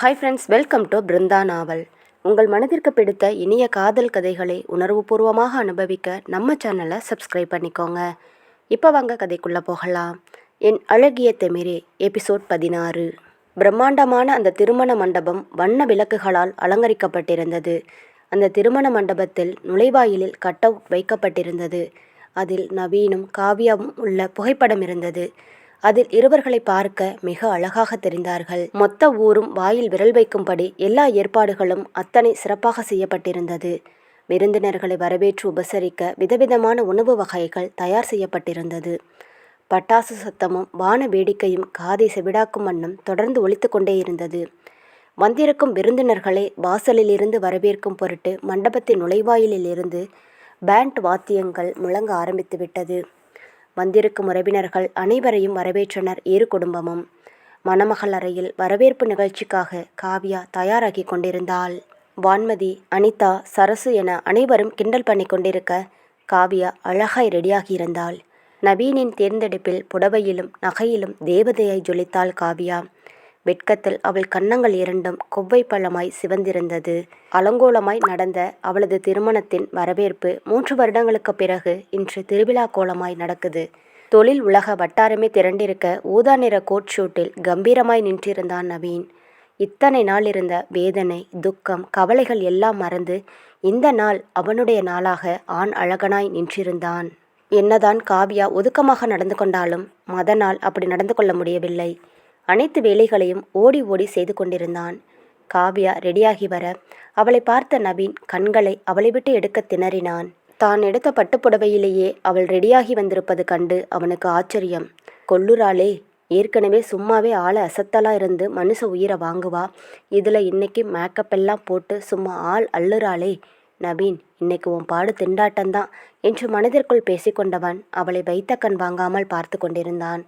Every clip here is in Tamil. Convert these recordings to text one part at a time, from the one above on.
Hi friends welcome to Brinda novel உங்கள் மனதிற்கு பிடித்த இனிய காதல் கதைகளை உணர்வுபூர்வமாக அனுபவிக்க நம்ம சேனலை சப்ஸ்கிரைப் பண்ணிக்கோங்க. இப்போ வாங்க கதைக்குள்ளே போகலாம். என் அழகிய தெமிரே எபிசோட் பதினாறு. பிரம்மாண்டமான அந்த திருமண மண்டபம் வண்ண விளக்குகளால் அலங்கரிக்கப்பட்டிருந்தது. அந்த திருமண மண்டபத்தில் நுழைவாயிலில் கட்டவுட் வைக்கப்பட்டிருந்தது. அதில் நவீனும் காவியாவும் உள்ள புகைப்படம் இருந்தது. அதில் இருவர்களை பார்க்க மிக அழகாக தெரிந்தார்கள். மொத்த ஊரும் வாயில் விரல் வைக்கும்படி எல்லா ஏற்பாடுகளும் அத்தனை சிறப்பாக செய்யப்பட்டிருந்தது. விருந்தினர்களை வரவேற்று உபசரிக்க விதவிதமான உணவு வகைகள் தயார் செய்யப்பட்டிருந்தது. பட்டாசு சத்தமும் வான வேடிக்கையும் காதை செவிடாக்கும் வண்ணம் தொடர்ந்து ஒழித்து கொண்டே இருந்தது. வந்திருக்கும் விருந்தினர்களை வாசலில் இருந்து வரவேற்கும் பொருட்டு மண்டபத்தின் நுழைவாயிலில் இருந்து பேண்ட் வாத்தியங்கள் முழங்க ஆரம்பித்து விட்டது வந்திருக்கும் உறவினர்கள் அனைவரையும் வரவேற்றனர் இரு குடும்பமும். மணமகள் அறையில் வரவேற்பு நிகழ்ச்சிக்காக காவியா தயாராகி கொண்டிருந்தாள். வான்மதி அனிதா சரசு என அனைவரும் கிண்டல் பண்ணி கொண்டிருக்க காவியா அழகாய் ரெடியாகி இருந்தாள். நவீனின் தேர்ந்தெடுப்பில் புடவையிலும் நகையிலும் தேவதையை ஜொலித்தாள் காவியா. வெட்கத்தில் அவள் கன்னங்கள் இரண்டும் கொவ்வை பழமாய் சிவந்திருந்தது. அலங்கோலமாய் நடந்த அவளது திருமணத்தின் வரவேற்பு மூன்று வருடங்களுக்கு பிறகு இன்று திருவிழா கோலமாய் நடக்குது. தொழில் உலக வட்டாரமே திரண்டிருக்க ஊதா நிற கோட் ஷூட்டில் கம்பீரமாய் நின்றிருந்தான் நவீன். இத்தனை நாள் இருந்த வேதனை துக்கம் கவலைகள் எல்லாம் மறந்து இந்த நாள் அவனுடைய நாளாக ஆண் அழகனாய் நின்றிருந்தான். என்னதான் காவியா ஒதுக்கமாக நடந்து கொண்டாலும் மதனால் அப்படி நடந்து கொள்ள முடியவில்லை. அனைத்து வேலைகளையும் ஓடி ஓடி செய்து கொண்டிருந்தான். காவியா ரெடியாகி வர அவளை பார்த்த நவீன் கண்களை அவளை விட்டு எடுக்க திணறினான். தான் எடுத்த பட்டுப்புடவையிலேயே அவள் ரெடியாகி வந்திருப்பது கண்டு அவனுக்கு ஆச்சரியம். கொல்லுறாளே ஏற்கனவே சும்மாவே ஆளை அசத்தலா இருந்து மனுஷ உயிரை வாங்குவா. இதில் இன்னைக்கு மேக்கப் எல்லாம் போட்டு சும்மா ஆள் அள்ளுறாளே. நவீன் இன்னைக்கு உன் பாடு திண்டாட்டம்தான் என்று மனதிற்குள் பேசிக்கொண்டவன் அவளை வைத்த கண் வாங்காமல் பார்த்து கொண்டிருந்தான்.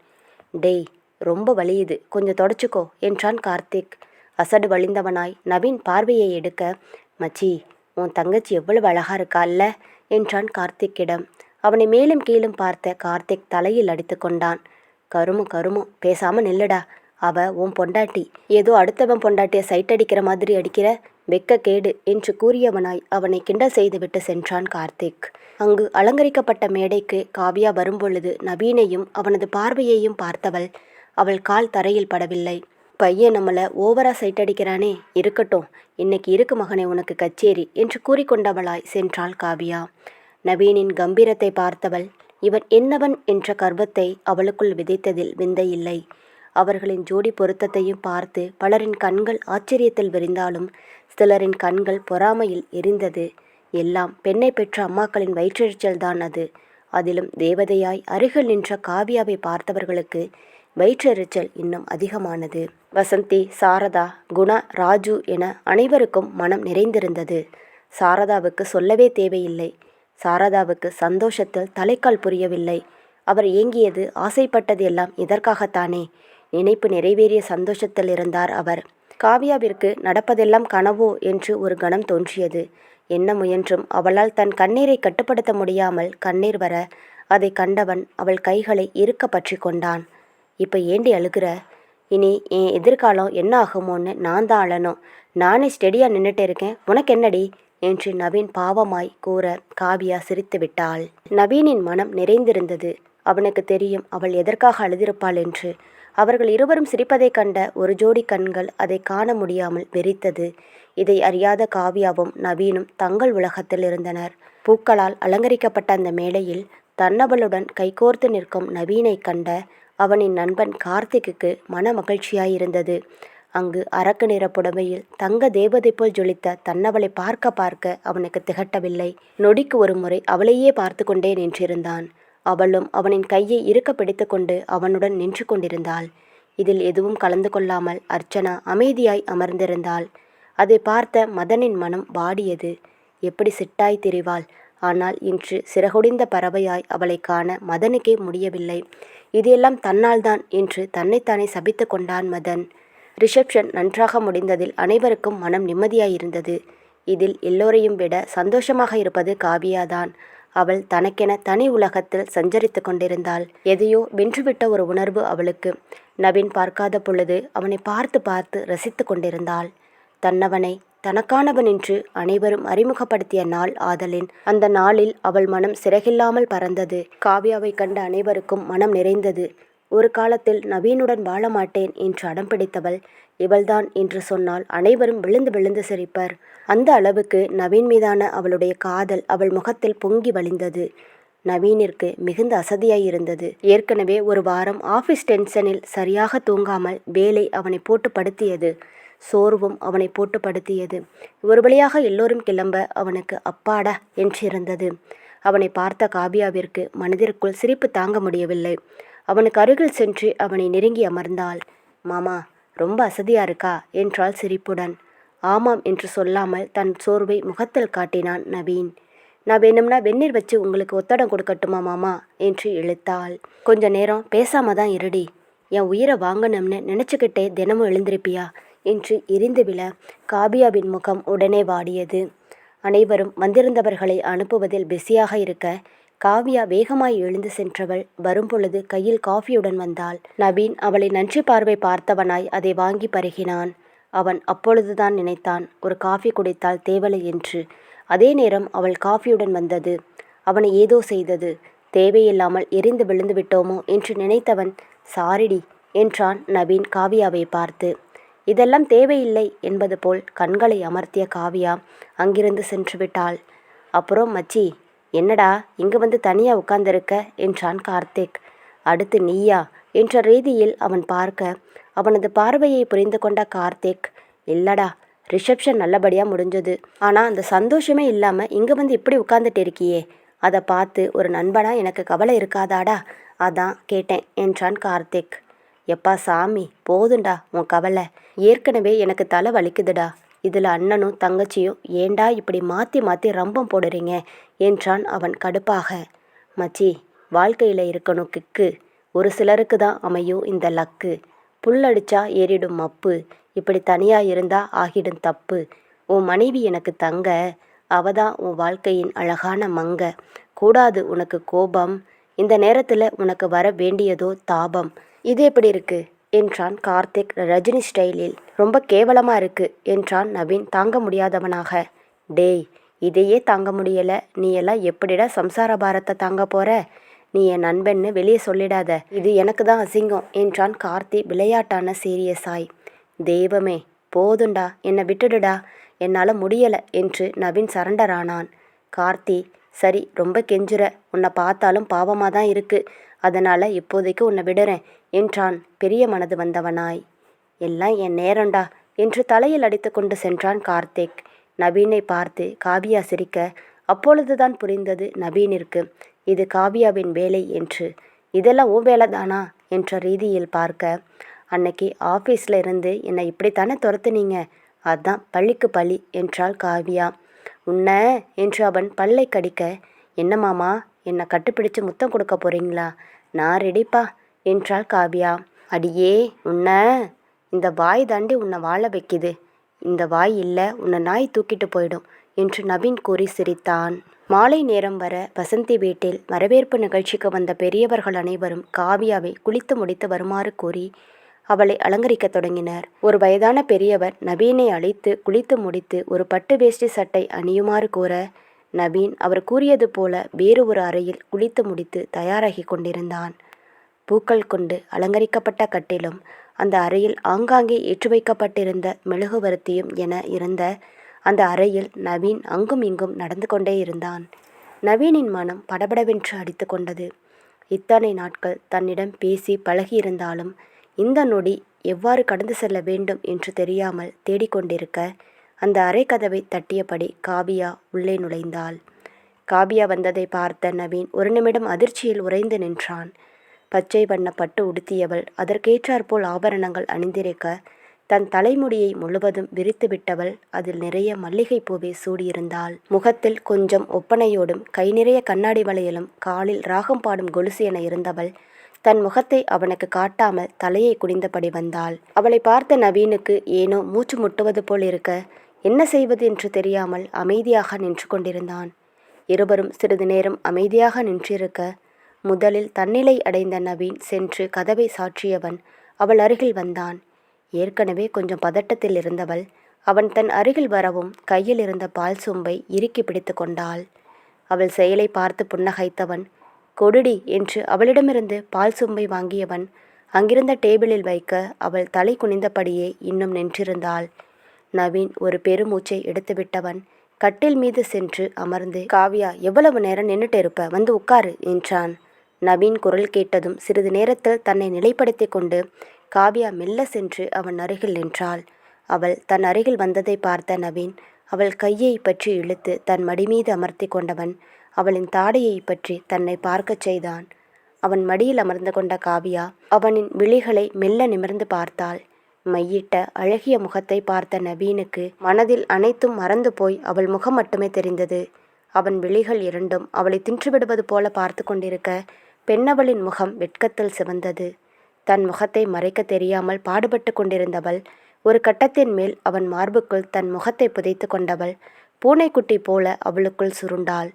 டேய் ரொம்ப வலியுது. கொஞ்சம் தொடச்சிக்கோ என்றான் கார்த்திக். அசடு வழிந்தவனாய் நவீன் பார்வையை எடுக்க மச்சி உன் தங்கச்சி எவ்வளவு அழகா இருக்கா இல்ல என்றான் கார்த்திக்கிடம். அவனை மேலும் கீழும் பார்த்த கார்த்திக் தலையில் அடித்து கொண்டான். கருமு கருமு பேசாம நில்லுடா. அவ உன் பொண்டாட்டி. ஏதோ அடுத்தவன் பொண்டாட்டிய சைட் அடிக்கிற மாதிரி அடிக்கிற? வெக்க கேடு என்று கூறியவனாய் அவனை கிண்டல் செய்துவிட்டு சென்றான் கார்த்திக். அங்கு அலங்கரிக்கப்பட்ட மேடைக்கு காவியா வரும்பொழுது நவீனையும் அவனது பார்வையையும் பார்த்தவள் அவள் கால் தரையில் படவில்லை. பையன் நம்மளை ஓவரா சைட் அடிக்கிறானே இருக்கட்டும். இன்னைக்கு இருக்கு மகனே உனக்கு கச்சேரி என்று கூறிக்கொண்டவளாய் சென்றாள் காவியா. நவீனின் கம்பீரத்தை பார்த்தவள் இவன் என்னவன்? என்ற கர்வத்தை அவளுக்குள் விதைத்ததில் விந்தையில்லை அவர்களின் ஜோடி பொருத்தத்தையும் பார்த்து பலரின் கண்கள் ஆச்சரியத்தில் விரிந்தாலும் சிலரின் கண்கள் பொறாமையில் எரிந்தது. எல்லாம் பெண்ணை பெற்ற அம்மாக்களின் வயிற்றெரிச்சல்தான் அது. அதிலும் தேவதையாய் அருகில் நின்ற காவியாவை பார்த்தவர்களுக்கு வயிற்றெரிச்சல் இன்னும் அதிகமானது. வசந்தி சாரதா குணா ராஜு என அனைவருக்கும் மனம் நிறைந்திருந்தது. சாரதாவுக்கு சொல்லவே தேவையில்லை. சாரதாவுக்கு சந்தோஷத்தில் தலைக்கால் புரியவில்லை. அவர் ஏங்கியது ஆசைப்பட்டது எல்லாம் இதற்காகத்தானே. நினைப்பு நிறைவேறிய சந்தோஷத்தில் இருந்தார் அவர். காவியாவிற்கு நடப்பதெல்லாம் கனவோ என்று ஒரு கணம் தோன்றியது. என்ன முயன்றும் அவளால் தன் கண்ணீரை கட்டுப்படுத்த முடியாமல் கண்ணீர் வர அதை கண்டவன் அவள் கைகளை இறுக்க பற்றி கொண்டான். இப்போ ஏண்டி அழுகிற? இனி என் எதிர்காலம் என்ன ஆகுமோன்னு நான் தான் அழணும். நானே ஸ்டெடியாக நின்றுட்டு இருக்கேன். உனக்கு என்னடி? என்று நவீன் பாவமாய் கூற காவியா சிரித்து விட்டாள். நவீனின் மனம் நிறைந்திருந்தது. அவனுக்கு தெரியும் அவள் எதற்காக அழுதிருப்பாள் என்று. அவர்கள் இருவரும் சிரிப்பதைக் கண்ட ஒரு ஜோடி கண்கள் அதை காண முடியாமல் வெறித்தது. இதை அறியாத காவியாவும் நவீனும் தங்கள் உலகத்தில் இருந்தனர். பூக்களால் அலங்கரிக்கப்பட்ட அந்த மேடையில் தன்னவளுடன் கைகோர்த்து நிற்கும் நவீனை கண்ட அவனின் நண்பன் கார்த்திக்குக்கு மன மகிழ்ச்சியாயிருந்தது அங்கு அரக்கு நிற புடவையில் தங்க தேவதை போல் ஜொலித்த தன்னவளை பார்க்க பார்க்க அவனுக்கு திகட்டவில்லை. நொடிக்கு ஒரு முறை அவளையே பார்த்து கொண்டே நின்றிருந்தான். அவளும் அவனின் கையை இறுக்க பிடித்துக்கொண்டு அவனுடன் நின்று கொண்டிருந்தாள். இதில் எதுவும் கலந்து கொள்ளாமல் அர்ச்சனா அமைதியாய் அமர்ந்திருந்தாள். அதை பார்த்த மதனின் மனம் வாடியது. எப்படி சிட்டாய் திரிவாள்? ஆனால் இன்று சிறகுடிந்த பறவையாய் அவளை காண மதனுக்கே முடியவில்லை. இதெல்லாம் தன்னால்தான் என்று தன்னைத்தானே சபித்து கொண்டான் மதன். ரிசப்ஷன் நன்றாக முடிந்ததில் அனைவருக்கும் மனம் நிம்மதியாயிருந்தது. இதில் எல்லோரையும் விட சந்தோஷமாக இருப்பது காவியாதான். அவள் தனக்கென தனி உலகத்தில் சஞ்சரித்து கொண்டிருந்தாள். எதையோ வென்றுவிட்ட ஒரு உணர்வு அவளுக்கு. நவீன் பார்க்காத பொழுது அவனை பார்த்து பார்த்து ரசித்து கொண்டிருந்தாள். தன்னவனை தனக்கானவன் என்று அனைவரும் அறிமுகப்படுத்திய நாள் ஆதலின். அந்த நாளில் அவள் மனம் சிறகில்லாமல் பறந்தது. காவ்யாவை கண்ட அனைவருக்கும் மனம் நிறைந்தது. ஒரு காலத்தில் நவீனுடன் வாழ மாட்டேன் என்று அடம் பிடித்தவள் இவள்தான் என்று சொன்னால் அனைவரும் விழுந்து விழுந்து சிரிப்பர். அந்த அளவுக்கு நவீன் மீதான அவளுடைய காதல் அவள் முகத்தில் பொங்கி வழிந்தது. நவீனிற்கு மிகுந்த அசதியாயிருந்தது ஏற்கனவே ஒரு வாரம் ஆஃபீஸ் டென்ஷனில் சரியாக தூங்காமல் வேலை அவனை போட்டு படுத்தியது. சோர்வும் அவனை போட்டு படுத்தியது ஒரு வழியாக எல்லோரும் கிளம்ப அவனுக்கு அப்பாடா என்றிருந்தது. அவனை பார்த்த காவியாவிற்கு மனதிற்குள் சிரிப்பு தாங்க முடியவில்லை. அவனுக்கு அருகில் சென்று அவனை நெருங்கி அமர்ந்தாள். மாமா ரொம்ப அசதியா இருக்கா? என்றாள் சிரிப்புடன். ஆமாம் என்று சொல்லாமல் தன் சோர்வை முகத்தில் காட்டினான் நவீன். நான் வேணும்னா வெந்நீர் வச்சு உங்களுக்கு ஒத்தடம் கொடுக்கட்டுமா மாமா? என்று இழுத்தாள். கொஞ்ச நேரம் பேசாம தான் இருடி. என் உயிரை வாங்கணும்னு நினச்சிக்கிட்டே தினமும் எழுந்திருப்பியா? என்று எரிந்து விழ காபியாவின் முகம் உடனே வாடியது. அனைவரும் வந்திருந்தவர்களை அனுப்புவதில் பிஸியாக இருக்க காவியா வேகமாய் எழுந்து சென்றவள் வரும்பொழுது கையில் காஃபியுடன் வந்தாள். நவீன் அவளை நன்றி பார்வை பார்த்தவனாய் அதை வாங்கி பருகினான். அவன் அப்பொழுதுதான் நினைத்தான் ஒரு காஃபி குடித்தால் தேவலை என்று. அதே நேரம் அவள் காஃபியுடன் வந்தது. அவனை ஏதோ செய்தது. தேவையில்லாமல் எரிந்து விழுந்து விட்டோமோ என்று நினைத்தவன் சாரிடி என்றான் நவீன் காவியாவை பார்த்து. இதெல்லாம் தேவையில்லை என்பது போல் கண்களை அமர்த்திய காவியா அங்கிருந்து சென்று விட்டாள். அப்புறம் மச்சி என்னடா இங்கு வந்து தனியா உட்கார்ந்திருக்க? என்றான் கார்த்திக். அடுத்து நீயா? என்ற ரீதியில் அவன் பார்க்க அவனது பார்வையை புரிந்து கொண்ட கார்த்திக் இல்லடா ரிசப்ஷன் நல்லபடியாக முடிஞ்சது. ஆனால் அந்த சந்தோஷமே இல்லாமல் இங்கே வந்து இப்படி உட்கார்ந்துட்டு இருக்கியே. அதை பார்த்து ஒரு நண்பனா எனக்கு கவலை இருக்காதாடா? அதான் கேட்டேன் என்றான் கார்த்திக். எப்பா சாமி போதுண்டா உன் கவலை. ஏற்கனவே எனக்கு தலை வலிக்குதுடா இதில் அண்ணனும் தங்கச்சியும் ஏண்டா இப்படி மாற்றி மாற்றி ரம்பம் போடுறீங்க? என்றான் அவன் கடுப்பாக. மச்சி வாழ்க்கையில் இருக்கணும் கிக்கு. ஒரு சிலருக்கு தான் அமையும் இந்த லக்கு. புல்லடிச்சா ஏறிடும் மப்பு. இப்படி தனியாக இருந்தா ஆகிடும் தப்பு. உன் மனைவி எனக்கு தங்க. அவதான் உன் வாழ்க்கையின் அழகான மங்க. கூடாது உனக்கு கோபம். இந்த நேரத்தில் உனக்கு வர வேண்டியதோ தாபம். இது எப்படி இருக்கு? என்றான் கார்த்திக் ரஜினி ஸ்டைலில். ரொம்ப கேவலமாக இருக்கு என்றான் நவீன் தாங்க முடியாதவனாக. டேய் இதையே தாங்க முடியல. நீ எல்லாம் எப்படிடா சம்சார பாரத்தை தாங்க போற? நீ என் நண்பன்னு வெளியே சொல்லிடாத. இது எனக்கு தான் அசிங்கம் என்றான் கார்த்தி விளையாட்டான சீரியஸாய் தெய்வமே போதுண்டா. என்னை விட்டுடுடா. என்னால் முடியலை என்று நவீன் சரண்டர் ஆனான் கார்த்தி சரி ரொம்ப கெஞ்சுற. உன்னை பார்த்தாலும் பாவமாக தான் இருக்கு. அதனால் இப்போதைக்கு உன்னை விடுறேன் என்றான் பெரிய மனது வந்தவனாய். எல்லாம் என் நேரம்டா என்று தலையில் அடித்து கொண்டு சென்றான் கார்த்திக். நவீனை பார்த்து காவியா சிரிக்க அப்பொழுதுதான் புரிந்தது நவீனிற்கு இது காவியாவின் வேலை என்று. இதெல்லாம் ஓ வேலை தானா என்ற ரீதியில் பார்க்க அன்னைக்கு ஆஃபீஸில் இருந்து என்னை இப்படித்தானே துரத்துனீங்க? அதான் பள்ளிக்கு பழி என்றாள் காவியா. உன்ன என்று அவன் பல்லை கடிக்க என்னமாமா என்னை கட்டுப்பிடிச்சு முத்தம் கொடுக்க போறீங்களா? நான் ரெடிப்பா என்றாள் காவியா. அடியே உன்ன இந்த வாய் தாண்டி உன்னை வாழ வைக்குது. இந்த வாய் இல்லை உன்னை நாய் தூக்கிட்டு போயிடும் என்று நவீன் கூறி சிரித்தான். மாலை நேரம் வர வசந்தி வீட்டில் வரவேற்பு நிகழ்ச்சிக்கு வந்த பெரியவர்கள் அனைவரும் காவியாவை குளித்து முடித்து வருமாறு கூறி அவளை அலங்கரிக்கத் தொடங்கினர். ஒரு வயதான பெரியவர் நவீனை அழைத்து குளித்து முடித்து ஒரு பட்டு வேஷ்டி சட்டை அணியுமாறு கூற நவீன் அவர் கூறியது போல வேறு ஒரு அறையில் குளித்து முடித்து தயாராகி கொண்டிருந்தான். பூக்கள் கொண்டு அலங்கரிக்கப்பட்ட கட்டிலும் அந்த அறையில் ஆங்காங்கே ஏற்றி வைக்கப்பட்டிருந்த மெழுகுவர்த்தியும் என இருந்த அந்த அறையில் நவீன் அங்கும் இங்கும் நடந்து கொண்டே இருந்தான். நவீனின் மனம் படபடவென்று அடித்து கொண்டது. இத்தனை நாட்கள் தன்னிடம் பேசி பழகியிருந்தாலும் இந்த நொடி எவ்வாறு கடந்து செல்ல வேண்டும் என்று தெரியாமல் தேடிக்கொண்டிருக்க அந்த அறை கதவை தட்டியபடி காவியா உள்ளே நுழைந்தாள். காவியா வந்ததை பார்த்த நவீன் ஒரு நிமிடம் அதிர்ச்சியில் உறைந்து நின்றான். பச்சை வண்ண பட்டு உடுத்தியவள் அதற்கேற்றாற்போல் ஆபரணங்கள் அணிந்திருக்க தன் தலைமுடியை முழுவதும் விரித்து விட்டவள் அதில் நிறைய மல்லிகை பூவை சூடியிருந்தாள். முகத்தில் கொஞ்சம் ஒப்பனையோடும் கை நிறைய கண்ணாடி வளையலும் காலில் ராகம் பாடும் கொலுசு என இருந்தவள் தன் முகத்தை அவனுக்கு காட்டாமல் தலையை குனிந்தபடி வந்தாள். அவளை பார்த்த நவீனுக்கு ஏனோ மூச்சு முட்டுவது போல் இருக்க என்ன செய்வது என்று தெரியாமல் அமைதியாக நின்று கொண்டிருந்தான். இருவரும் சிறிது நேரம் அமைதியாக நின்றிருக்க முதலில் தன்னிலை அடைந்த நவீன் சென்று கதவை சாற்றியவன் அவள் அருகில் வந்தான். ஏற்கனவே கொஞ்சம் பதட்டத்தில் இருந்தவள் அவன் தன் அருகில் வரவும் கையில் இருந்த பால் சொம்பை இறுக்கி பிடித்து கொண்டாள். அவள் செயலை பார்த்து புன்னகைத்தவன் கொடுடி என்று அவளிடமிருந்து பால் சொம்பை வாங்கியவன் அங்கிருந்த டேபிளில் வைக்க அவள் தலை குனிந்தபடியே இன்னும் நின்றிருந்தாள். நவீன் ஒரு பெருமூச்சை எடுத்துவிட்டவன் கட்டில் மீது சென்று அமர்ந்து காவியா எவ்வளவு நேரம் நின்னுட்டு இருப்ப? வந்து உட்காரு என்றான். நவீன் குரல் கேட்டதும் சிறிது நேரத்தில் தன்னை நிலைப்படுத்தி கொண்டு காவியா மெல்ல சென்று அவன் அருகில் நின்றாள். அவள் தன் அருகில் வந்ததை பார்த்த நவீன் அவள் கையை பற்றி இழுத்து தன் மடி மீது அமர்த்தி கொண்டவன் அவளின் தாடையை பற்றி தன்னை பார்க்கச் செய்தான். அவன் மடியில் அமர்ந்து கொண்ட காவியா அவனின் விழிகளை மெல்ல நிமிர்ந்து பார்த்தாள். மையிட்ட அழகிய முகத்தை பார்த்த நவீனுக்கு மனதில் அனைத்தும் மறந்து போய் அவள் முகம் மட்டுமே தெரிந்தது. அவன் விழிகள் இரண்டும் அவளை தின்றுவிடுவது போல பார்த்து கொண்டிருக்க பெண்ணவளின் முகம் வெட்கத்தில் சிவந்தது. தன் முகத்தை மறைக்க தெரியாமல் பாடுபட்டு கொண்டிருந்தவள் ஒரு கட்டத்தின் மேல் அவன் மார்புக்குள் தன் முகத்தை புதைத்து கொண்டவள் பூனைக்குட்டி போல அவளுக்குள் சுருண்டாள்.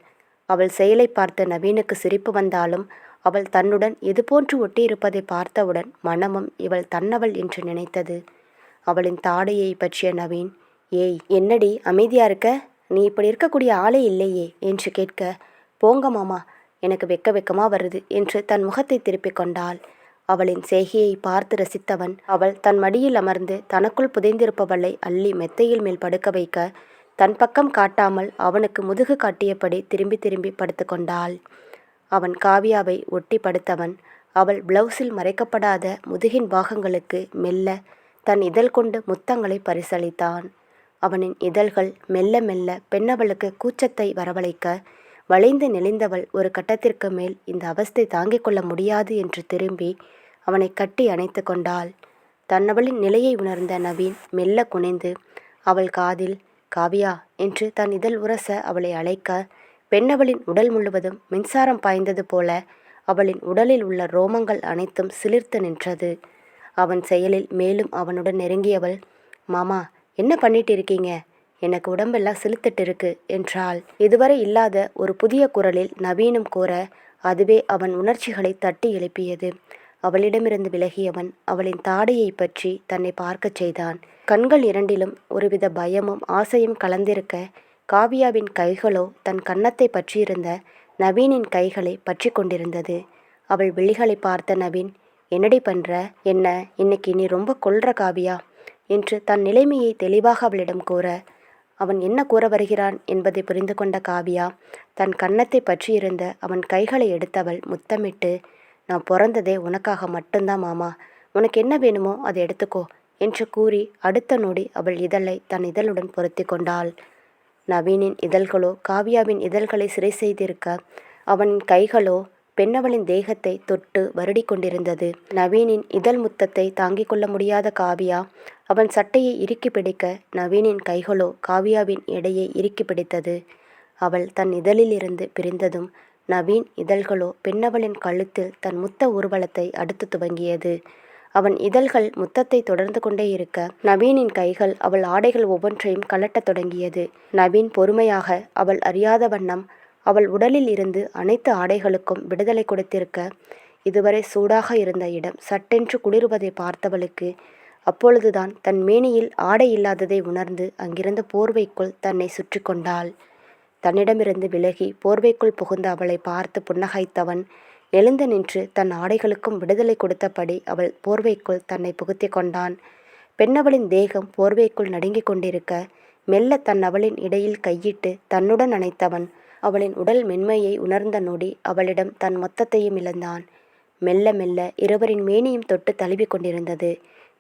அவள் செயலை பார்த்த நவீனுக்கு சிரிப்பு வந்தாலும் அவள் தன்னுடன் இதுபோன்று ஒட்டியிருப்பதை பார்த்தவுடன் மனமும் இவள் தன்னவள் என்று நினைத்தது. அவளின் தாடையை பற்றிய நவீன் ஏய் என்னடி அமைதியா இருக்க? நீ இப்படி இருக்கக்கூடிய ஆளே இல்லையே என்று கேட்க போங்க மாமா எனக்கு வெக்க வெக்கமா வருது என்று தன் முகத்தை திருப்பிக் கொண்டாள். அவளின் செய்கையை பார்த்து ரசித்தவன் அவள் தன் மடியில் அமர்ந்து தனக்குள் புதைந்திருப்பவளை அள்ளி மெத்தையில் மேல் படுக்க வைக்க தன் பக்கம் காட்டாமல் அவனுக்கு முதுகு காட்டியபடி திரும்பி திரும்பி படுத்துக்கொண்டாள் அவன் காவியாவை ஒட்டி படுத்தவன். அவள் பிளவுஸில் மறைக்கப்படாத முதுகின் பாகங்களுக்கு மெல்ல தன் இதழ் கொண்டு முத்தங்களை பரிசளித்தான். அவனின் இதழ்கள் மெல்ல மெல்ல பெண்ணவளுக்கு கூச்சத்தை வரவழைக்க வளைந்து நெளிந்தவள் ஒரு கட்டத்திற்கு மேல் இந்த அவஸ்தை தாங்கிக் கொள்ள முடியாது என்று திரும்பி அவனை கட்டி அணைத்து கொண்டாள். தன்னவளின் நிலையை உணர்ந்த நவீன் மெல்ல குனிந்து அவள் காதில் காவியா என்று தன் இதழ் உரச அவளை அழைக்க பெண்ணவளின் உடல் முழுவதும் மின்சாரம் பாய்ந்தது போல அவளின் உடலில் உள்ள ரோமங்கள் அனைத்தும் சிலிர்த்து நின்றது. அவன் செயலில் மேலும் அவனுடன் நெருங்கியவள் மாமா என்ன பண்ணிட்டு இருக்கீங்க? எனக்கு உடம்பெல்லாம் சிலுத்துட்டு இருக்கு என்றாள். இதுவரை இல்லாத ஒரு புதிய குரலில் நவீனம் கூற அதுவே அவன் உணர்ச்சிகளை தட்டி எழுப்பியது. அவளிடமிருந்து விலகியவன் அவளின் தாடையை பற்றி தன்னை பார்க்கச் செய்தான். கண்கள் இரண்டிலும் ஒருவித பயமும் ஆசையும் கலந்திருக்க காவியாவின் கைகளோ தன் கன்னத்தை பற்றியிருந்த நவீனின் கைகளை பற்றி கொண்டிருந்தது. அவள் விழிகளை பார்த்த நவீன் என்னடி பண்ற? என்ன? இன்னைக்கு நீ ரொம்ப கொல்ற காவியா என்று தன் நிலைமையை தெளிவாக அவளிடம் கூற அவன் என்ன கூற வருகிறான் என்பதை புரிந்து கொண்ட காவியா தன் கன்னத்தை பற்றியிருந்த அவன் கைகளை எடுத்தவள் முத்தமிட்டு நான் பிறந்ததே உனக்காக மட்டும்தான் மாமா. உனக்கு என்ன வேணுமோ அதை எடுத்துக்கோ என்று கூறி அடுத்த நொடி அவள் இதழை தன் இதழுடன் பொருத்தி கொண்டாள். நவீனின் இதழ்களோ காவியாவின் இதழ்களை சிறை செய்திருக்க அவன் கைகளோ பெண்ணவளின் தேகத்தை தொட்டு வருடி கொண்டிருந்தது. நவீனின் இதழ் முத்தத்தை தாங்கிக் கொள்ள முடியாத காவியா அவன் சட்டையை இறுக்கி பிடிக்க நவீனின் கைகளோ காவியாவின் எடையை இறுக்கி பிடித்தது. அவள் தன் இதழிலிருந்து பிரிந்ததும் நவீன் இதழ்களோ பெண்ணவளின் கழுத்தில் தன் முத்த ஊர்வலத்தை அடுத்து துவங்கியது. அவன் இதழ்கள் முத்தத்தை தொடர்ந்து கொண்டே இருக்க நவீனின் கைகள் அவள் ஆடைகள் ஒவ்வொன்றையும் கலட்டத் தொடங்கியது. நவீன் பொறுமையாக அவள் அறியாத வண்ணம் அவள் உடலில் இருந்து அனைத்து ஆடைகளுக்கும் விடுதலை கொடுத்திருக்க இதுவரை சூடாக இருந்த இடம் சட்டென்று குளிர்வதை பார்த்தவளுக்கு அப்பொழுதுதான் தன் மேனியில் ஆடை இல்லாததை உணர்ந்து அங்கிருந்த போர்வைக்குள் தன்னை சுற்றி கொண்டாள். தன்னிடமிருந்து விலகி போர்வைக்குள் புகுந்த அவளை பார்த்து புன்னகைத்தவன் எழுந்து நின்று தன் ஆடைகளுக்கும் விடுதலை கொடுத்தபடி அவள் போர்வைக்குள் தன்னை புகுத்தி கொண்டான். பெண்ணவளின் தேகம் போர்வைக்குள் நடுங்கிக் கொண்டிருக்க மெல்ல தன் அவளின் இடையில் கையிட்டு தன்னுடன் அணைத்தவன். அவளின் உடல் மென்மையை உணர்ந்த நொடி அவளிடம் தன் மொத்தத்தையும் இழந்தான். மெல்ல மெல்ல இருவரின் மேனியும் தொட்டு தழுவி கொண்டிருந்தது.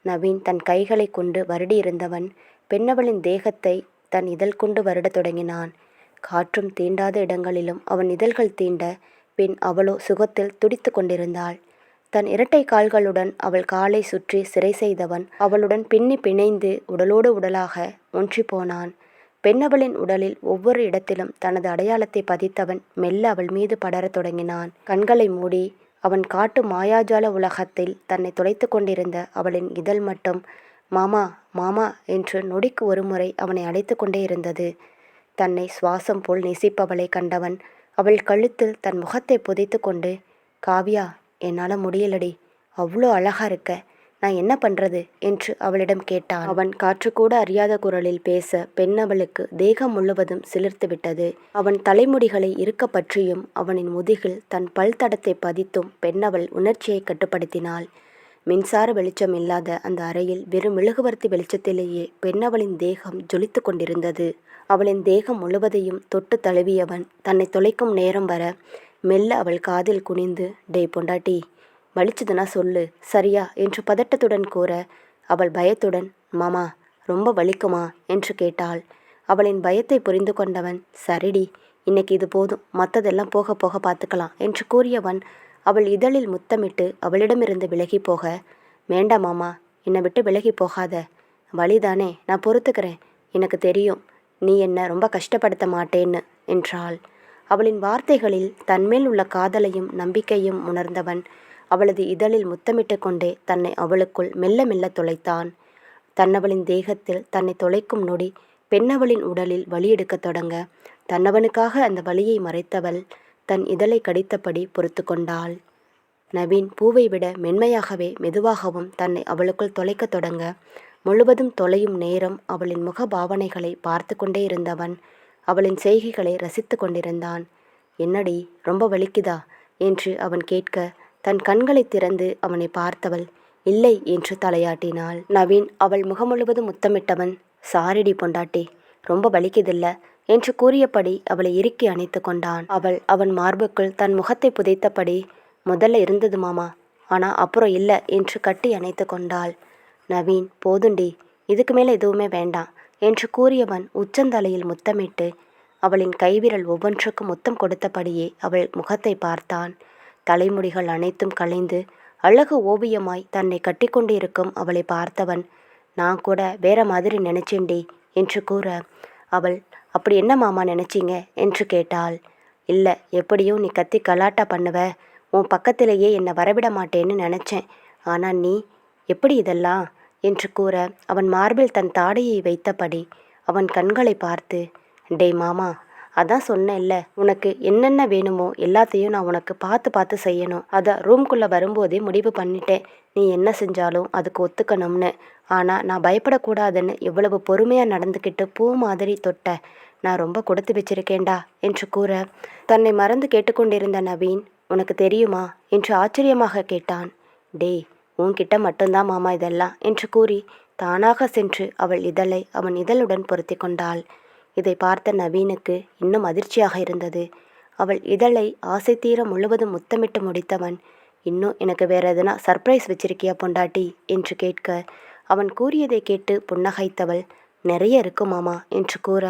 நவீன் தன் கைகளை கொண்டு வருடியிருந்தவன் பெண்ணவளின் தேகத்தை தன் இதழ் கொண்டு வருடத் தொடங்கினான். காற்றும் தீண்டாத இடங்களிலும் அவன் இதழ்கள் தீண்ட பின் அவளோ சுகத்தில் துடித்து கொண்டிருந்தாள். தன் இரட்டை கால்களுடன் அவள் காலை சுற்றி சிறை செய்தவன் அவளுடன் பின்னி பிணைந்து உடலோடு உடலாக ஒன்றி போனான். பெண்ணவளின் உடலில் ஒவ்வொரு இடத்திலும் தனது அடையாளத்தை பதித்தவன் மெல்ல அவள் மீது படரத் தொடங்கினான். கண்களை மூடி அவன் காட்டு மாயாஜால உலகத்தில் தன்னை துளைத்து கொண்டிருந்த அவளின் இதழ் மட்டும் மாமா மாமா என்று நொடிக்கு ஒருமுறை அவனை அழைத்து கொண்டே இருந்தது. தன்னை சுவாசம் போல் நெசிப்பவளை கண்டவன் அவள் கழுத்தில் தன் முகத்தை புதைத்து கொண்டு காவியா என்னால் முடியலடி. அவ்வளோ அழகா இருக்க. நான் என்ன பண்ணுறது என்று அவளிடம் கேட்டான். அவன் காற்றுக்கூட அறியாத குரலில் பேச பெண்ணவளுக்கு தேகம் முழுவதும் சிலிர்த்து விட்டது. அவன் தலைமுடிகளை இருக்க பற்றியும் அவனின் முதுகில் தன் பல் தடத்தை பதித்தும் பெண்ணவள் உணர்ச்சியை கட்டுப்படுத்தினாள். மின்சார வெளிச்சம் இல்லாத அந்த அறையில் வெறும் மெழுகுவர்த்தி வெளிச்சத்திலேயே பெண்ணவளின் தேகம் ஜொலித்து கொண்டிருந்தது. அவளின் தேகம் முழுவதையும் தொட்டு தழுவியவன் தன்னை தொலைக்கும் நேரம் வர மெல்ல அவள் காதில் குனிந்து டே பொண்டாட்டி வலிச்சதுன்னா சொல்லு சரியா? என்று பதட்டத்துடன் கூற அவள் பயத்துடன் மாமா ரொம்ப வலிக்குமா? என்று கேட்டாள். அவளின் பயத்தை புரிந்து கொண்டவன் சரிடி இன்னைக்கு இது போதும் மற்றதெல்லாம் போக போக பார்த்துக்கலாம் என்று கூறியவன் அவள் இதழில் முத்தமிட்டு அவளிடமிருந்து விலகி போக வேண்டாம் மாமா என்னை விட்டு விலகி போகாத வழிதானே நான் பொறுத்துக்கிறேன் எனக்கு தெரியும் நீ என்ன ரொம்ப கஷ்டப்படுத்த மாட்டேன்னு என்றாள். அவளின் வார்த்தைகளில் தன்மேல் உள்ள காதலையும் நம்பிக்கையும் உணர்ந்தவன் அவளது இதழில் முத்தமிட்டு கொண்டே தன்னை அவளுக்குள் மெல்ல மெல்ல தொலைத்தான். தன்னவளின் தேகத்தில் தன்னை தொலைக்கும் நொடி பெண்ணவளின் உடலில் வலி எடுக்கத் தொடங்க தன்னவனுக்காக அந்த வலியை மறைத்தவள் தன் இதழை கடித்தபடி பொறுத்து கொண்டாள். நவீன் பூவை விட மென்மையாகவே மெதுவாகவும் தன்னை அவளுக்குள் தொலைக்கத் தொடங்க முழுவதும் தொலையும் நேரம் அவளின் முக பாவனைகளை பார்த்து கொண்டே இருந்தவன் அவளின் செய்கைகளை ரசித்து கொண்டிருந்தான். என்னடி ரொம்ப வலிக்குதா? என்று அவன் கேட்க தன் கண்களை திறந்து அவனை பார்த்தவள் இல்லை என்று தலையாட்டினாள். நவீன் அவள் முகம் முழுவதும் முத்தமிட்டவன் சாரிடி பொண்டாட்டி ரொம்ப வலிக்குதில்ல என்று கூறியபடி அவளை இறுக்கி அணைத்து கொண்டான். அவள் அவன் மார்புக்குள் தன் முகத்தை புதைத்தபடி முதல்ல இருந்தது மாமா ஆனால் அப்புறம் இல்லை என்று கட்டி அணைத்து கொண்டாள். நவீன் போதுண்டி இதுக்கு மேலே எதுவுமே வேண்டாம் என்று கூறியவன் உச்சந்தலையில் முத்தமிட்டு அவளின் கைவிரல் ஒவ்வொன்றுக்கும் முத்தம் கொடுத்தபடியே அவள் முகத்தை பார்த்தான். தலைமுடிகள் அனைத்தும் கலைந்து அழகு ஓவியமாய் தன்னை கட்டிக்கொண்டிருக்கும் அவளை பார்த்தவன் நான் கூட வேற மாதிரி நினைச்சேன்டி என்று கூற அவள் அப்படி என்ன மாமா நினைச்சிங்க? என்று கேட்டாள். இல்லை எப்படியும் நீ கத்தி கலாட்டா பண்ணுவ உன் பக்கத்திலேயே என்னை வரவிட மாட்டேன்னு நினச்சேன். ஆனால் நீ எப்படி இதெல்லாம்? என்று கூற அவன் மார்பில் தன் தாடையை வைத்தபடி அவன் கண்களை பார்த்து டேய் மாமா அதான் சொன்னேன்ல உனக்கு என்னென்ன வேணுமோ எல்லாத்தையும் நான் உனக்கு பார்த்து பார்த்து செய்யணும். அதை ரூம்குள்ளே வரும்போதே முடிவு பண்ணிட்டேன். நீ என்ன செஞ்சாலும் அதுக்கு ஒத்துக்கணும்னு. ஆனால் நான் பயப்படக்கூடாதுன்னு இவ்வளவு பொறுமையாக நடந்துக்கிட்டு பூ மாதிரி தொட்ட நான் ரொம்ப கொடுத்து வச்சிருக்கேன்டா என்று கூற தன்னை மறந்து கேட்டுக்கொண்டிருந்த நவீன் உனக்கு தெரியுமா? என்று ஆச்சரியமாக கேட்டான். டேய் உன்கிட்ட மட்டும்தான் மாமா இதெல்லாம் என்று கூறி தானாக சென்று அவள் இதழை அவன் இதழுடன் பொருத்தி கொண்டாள். இதை பார்த்த நவீனுக்கு இன்னும் அதிர்ச்சியாக இருந்தது. அவள் இதழை ஆசை தீர முழுவதும் முத்தமிட்டு முடித்தவன் இன்னும் எனக்கு வேற எதனா சர்ப்ரைஸ் வச்சிருக்கியா பொண்டாட்டி? என்று கேட்க அவன் கூறியதை கேட்டு புன்னகைத்தவள் நிறைய இருக்கும் மாமா என்று கூற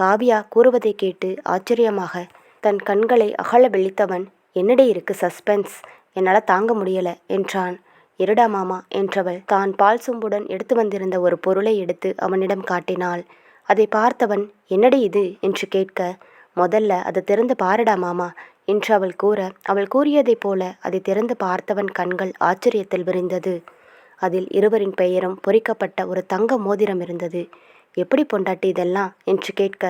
காவியா கூறுவதை கேட்டு ஆச்சரியமாக தன் கண்களை அகல விழித்தவன் என்னடி இருக்கு சஸ்பென்ஸ் என்னால் தாங்க முடியலை என்றான். இருடா மாமா என்றவள் தான் பால் சொம்புடன் எடுத்து வந்திருந்த ஒரு பொருளை எடுத்து அவனிடம் காட்டினாள். அதை பார்த்தவன் என்னடி இது? என்று கேட்க முதல்ல அதை திறந்து பாருடா மாமா என்று அவள் கூற அவள் கூறியதைப் போல அதை திறந்து பார்த்தவன் கண்கள் ஆச்சரியத்தில் விரிந்தது. அதில் இருவரின் பெயரும் பொறிக்கப்பட்ட ஒரு தங்க மோதிரம் இருந்தது. எப்படி பொண்டாட்டி இதெல்லாம்? என்று கேட்க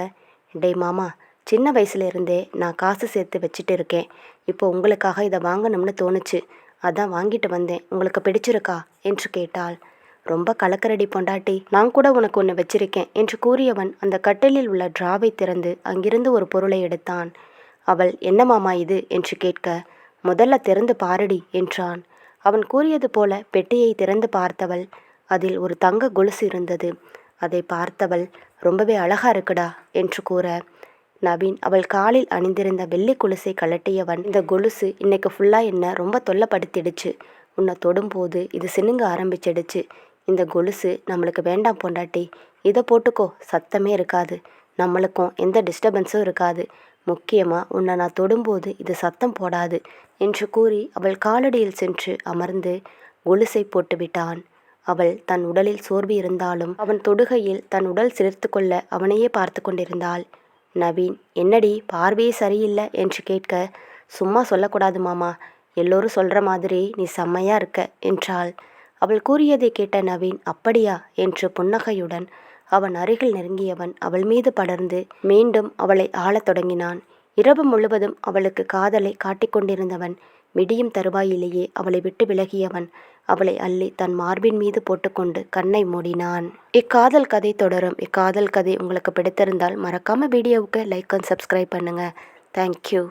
டே மாமா சின்ன வயசுல இருந்தே நான் காசு சேர்த்து வச்சுட்டு இருக்கேன். இப்போ உங்களுக்காக இதை வாங்கணும்னு தோணுச்சு. அதான் வாங்கிட்டு வந்தேன். உங்களுக்கு பிடிச்சிருக்கா? என்று கேட்டாள். ரொம்ப கலக்கரடி பொண்டாட்டி. நான் கூட உனக்கு ஒன்று வச்சிருக்கேன் என்று கூறியவன் அந்த கட்டிலில் உள்ள டிராவை திறந்து அங்கிருந்து ஒரு பொருளை எடுத்தான். அவள் என்ன மாமா இது? என்று கேட்க முதல்ல திறந்து பாரடி என்றான். அவன் கூறியது போல பெட்டியை திறந்து பார்த்தவள் அதில் ஒரு தங்க கொலுசு இருந்தது. அதை பார்த்தவள் ரொம்பவே அழகா இருக்குடா என்று கூற நவீன். அவள் காலில் அணிந்திருந்த வெள்ளி கொலுசை கழட்டியவன் இந்த கொலுசு இன்னைக்கு ஃபுல்லா என்ன ரொம்ப தொல்லைப்படுத்திடுச்சு. உன்னை தொடும்போது இது சினுங்க ஆரம்பிச்சிடுச்சு. இந்த கொலுசு நம்மளுக்கு வேண்டாம் பொண்டாட்டி. இதை போட்டுக்கோ சத்தமே இருக்காது. நம்மளுக்கும் எந்த டிஸ்டர்பன்ஸும் இருக்காது. முக்கியமாக உன்னை நான் தொடும்போது இது சத்தம் போடாது என்று கூறி அவள் காலடியில் சென்று அமர்ந்து கொலுசை போட்டுவிட்டான் அவள் தன் உடலில் சோர்வு இருந்தாலும் அவன் தொடுகையில் தன் உடல் சிரித்து கொள்ள அவனையே பார்த்து கொண்டிருந்தாள். நவீன் என்னடி பார்வையே சரியில்லை? என்று கேட்க சும்மா சொல்லக்கூடாது மாமா. எல்லோரும் சொல்கிற மாதிரி நீ செம்மையா இருக்க என்றாள். அவள் கூறியதை கேட்ட நவீன் அப்படியா? என்று புன்னகையுடன் அவன் அருகில் நெருங்கியவன் அவள் மீது படர்ந்து மீண்டும் அவளை ஆளத் தொடங்கினான். இரவு முழுவதும் அவளுக்கு காதலை காட்டிக் கொண்டிருந்தவன் விடியும் தருவாயிலேயே அவளை விட்டு விலகியவன். அவளை அள்ளி தன் மார்பின் மீது போட்டுக்கொண்டு கண்ணை மூடினான். இக்காதல் கதை தொடரும். இக்காதல் கதை உங்களுக்கு பிடித்திருந்தால் மறக்காமல் வீடியோவுக்கு லைக் அண்ட் சப்ஸ்கிரைப் பண்ணுங்கள் தேங்க்யூ